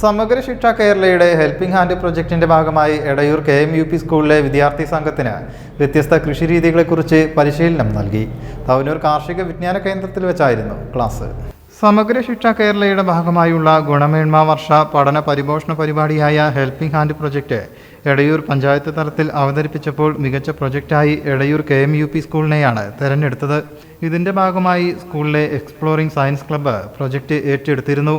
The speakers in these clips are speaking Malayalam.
സമഗ്ര ശിക്ഷ കേരളയുടെ ഹെൽപ്പിംഗ് ഹാൻഡ് പ്രൊജക്ടിന്റെ ഭാഗമായി Edayur K M U P സ്കൂളിലെ വിദ്യാർത്ഥി സംഘത്തിന് വ്യത്യസ്ത കൃഷിരീതികളെക്കുറിച്ച് പരിശീലനം നൽകി. തവനൂർ കാർഷിക വിജ്ഞാന കേന്ദ്രത്തിൽ വെച്ചായിരുന്നു ക്ലാസ്. സമഗ്ര ശിക്ഷ കേരളയുടെ ഭാഗമായുള്ള ഗുണമേന്മ വർഷ പഠന പരിപോഷണ പരിപാടിയായ helping hand project Edayur panchayat തലത്തിൽ അവതരിപ്പിച്ചപ്പോൾ മികച്ച പ്രൊജക്റ്റായി Edayur K M U P സ്കൂളിനെയാണ് തെരഞ്ഞെടുത്തത്. ഇതിന്റെ ഭാഗമായി സ്കൂളിലെ എക്സ്പ്ലോറിംഗ് സയൻസ് ക്ലബ്ബ് പ്രൊജക്ട് ഏറ്റെടുത്തിരുന്നു.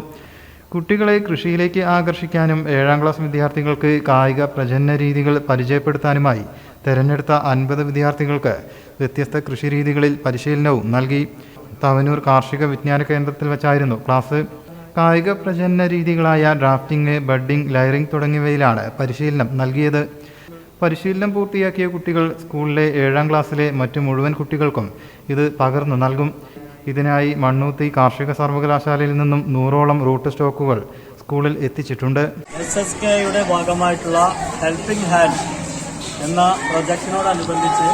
കുട്ടികളെ കൃഷിയിലേക്ക് ആകർഷിക്കാനും ഏഴാം ക്ലാസ് വിദ്യാർത്ഥികൾക്ക് കായിക പ്രജനന രീതികൾ പരിചയപ്പെടുത്താനുമായി തെരഞ്ഞെടുത്ത അൻപത് വിദ്യാർത്ഥികൾക്ക് വ്യത്യസ്ത കൃഷിരീതികളിൽ പരിശീലനവും നൽകി. തവനൂർ കാർഷിക വിജ്ഞാന കേന്ദ്രത്തിൽ വെച്ചായിരുന്നു ക്ലാസ്. കായിക പ്രജനന രീതികളായ ഡ്രാഫ്റ്റിംഗ് ബഡ്ഡിംഗ് ലയറിംഗ് തുടങ്ങിയവയിലാണ് പരിശീലനം നൽകിയത്. പരിശീലനം പൂർത്തിയാക്കിയ കുട്ടികൾ സ്കൂളിലെ ഏഴാം ക്ലാസ്സിലെ മറ്റു മുഴുവൻ കുട്ടികൾക്കും ഇത് പകർന്നു നൽകും. ഇതിനായി മണ്ണൂത്തി കാർഷിക സർവകലാശാലയിൽ നിന്നും നൂറോളം റൂട്ട് സ്റ്റോക്കുകൾ സ്കൂളിൽ എത്തിച്ചിട്ടുണ്ട്. എസ് എസ് കെയുടെ ഭാഗമായിട്ടുള്ള ഹെൽപ്പിംഗ് ഹാൻഡ് എന്ന പ്രൊജക്ടിനോടനുബന്ധിച്ച്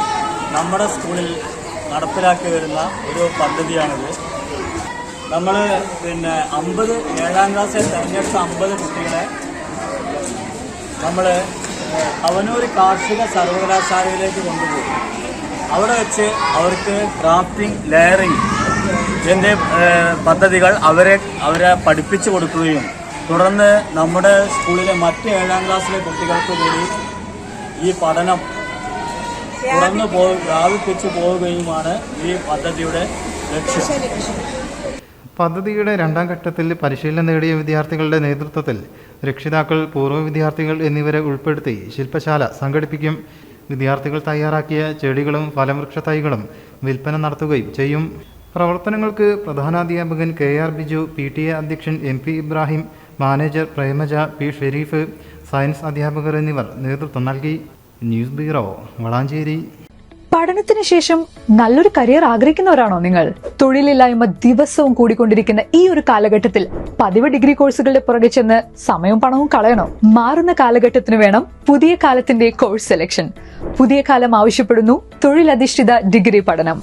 നമ്മുടെ സ്കൂളിൽ നടപ്പിലാക്കി വരുന്ന ഒരു പദ്ധതിയാണിത്. നമ്മൾ പിന്നെ അമ്പത് ഏഴാം ക്ലാസ്സിൽ തിരഞ്ഞെടുത്ത അമ്പത് കുട്ടികളെ നമ്മൾ അവനൂർ കാർഷിക സർവകലാശാലയിലേക്ക് കൊണ്ടുപോയി അവിടെ വെച്ച് അവർക്ക് ക്രാഫ്റ്റിംഗ് ലെയറിംഗ് ഇതിന്റെ പദ്ധതികൾ അവരെ അവരെ പഠിപ്പിച്ചു കൊടുക്കുകയും തുടർന്ന് നമ്മുടെ സ്കൂളിലെ മറ്റ് ഏഴാം ക്ലാസ്സിലെ കുട്ടികൾക്ക് കൂടി ഈ പഠനം തുടർന്ന് പോ വ്യാപിപ്പിച്ചു പോവുകയുമാണ് ഈ പദ്ധതിയുടെ ലക്ഷ്യം. പദ്ധതിയുടെ രണ്ടാം ഘട്ടത്തിൽ പരിശീലനം നേടിയ വിദ്യാർത്ഥികളുടെ നേതൃത്വത്തിൽ രക്ഷിതാക്കൾ പൂർവ വിദ്യാർത്ഥികൾ എന്നിവരെ ഉൾപ്പെടുത്തി ശില്പശാല സംഘടിപ്പിക്കും. വിദ്യാർത്ഥികൾ തയ്യാറാക്കിയ ചെടികളും ഫലവൃക്ഷ തൈകളും വിൽപ്പന നടത്തുകയും ചെയ്യും. പ്രവർത്തനങ്ങൾക്ക് പ്രധാനാധ്യാപകൻ K R Biju P T A അധ്യക്ഷൻ M P Ibrahim manager Premaja P Sharif science അധ്യാപകർ എന്നിവർ നേതൃത്വം നൽകി. News bureau Valanchery. പഠനത്തിന് ശേഷം നല്ലൊരു കരിയർ ആഗ്രഹിക്കുന്നവരാണോ നിങ്ങൾ? തൊഴിലില്ലായ്മ ദിവസവും കൂടിക്കൊണ്ടിരിക്കുന്ന ഈ ഒരു കാലഘട്ടത്തിൽ പതിവ് ഡിഗ്രി കോഴ്സുകളുടെ പുറകെ ചെന്ന് സമയവും പണവും കളയണോ? മാറുന്ന കാലഘട്ടത്തിന് വേണം പുതിയ കാലത്തിന്റെ കോഴ്സ് സെലക്ഷൻ. പുതിയ കാലം ആവശ്യപ്പെടുന്നു തൊഴിലധിഷ്ഠിത ഡിഗ്രി പഠനം.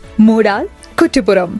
Moodal Kuttippuram